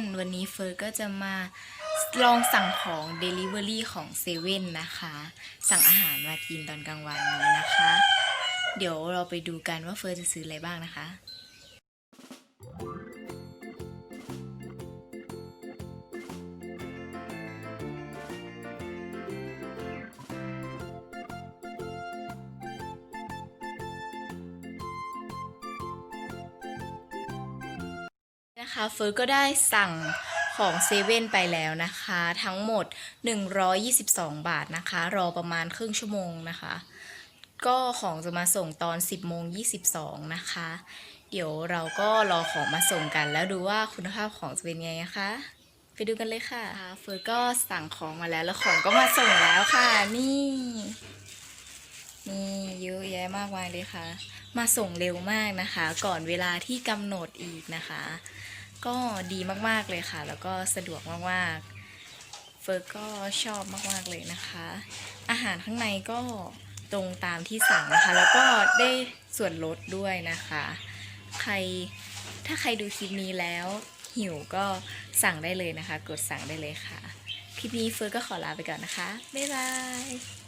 น วันนี้เฟิร์สก็จะมาลองสั่งของ Delivery ของเซเว่นนะคะ สั่งอาหารมากินตอนกลางวันนี้นะคะ เดี๋ยวเราไปดูกันว่าเฟิร์สจะซื้ออะไรบ้างนะคะ นะคะเฟิร์สก็ได้สั่งของเซเว่นไปแล้วนะคะ ทั้งหมด 122 บาทนะคะ รอประมาณครึ่งชั่วโมงนะคะ ก็ของจะมาส่งตอน 10โมง22 นะคะ เดี๋ยวเราก็รอของมาส่งกัน แล้วดูว่าคุณภาพของจะเป็นไงนะคะ ไปดูกันเลยค่ะเฟิร์สก็สั่งของมาแล้วแล้วของก็มาส่งแล้วค่ะนี่นี่ แยะมากมายเลยค่ะ มาส่งเร็วมากนะคะ ก่อนเวลาที่กำหนดอีกนะคะ ก็ดีมากๆเลยค่ะ แล้วก็สะดวกมากๆ เฟิร์ก็ชอบมากๆเลยนะคะ อาหารข้างในก็ตรงตามที่สั่งนะคะ แล้วก็ได้ส่วนลดด้วยนะคะ ใครถ้าใครดูคลิปนี้แล้วหิวก็สั่งได้เลยนะคะ กดสั่งได้เลยค่ะ คลิปนี้เฟิร์ก็ขอลาไปก่อนนะคะ บ๊ายบาย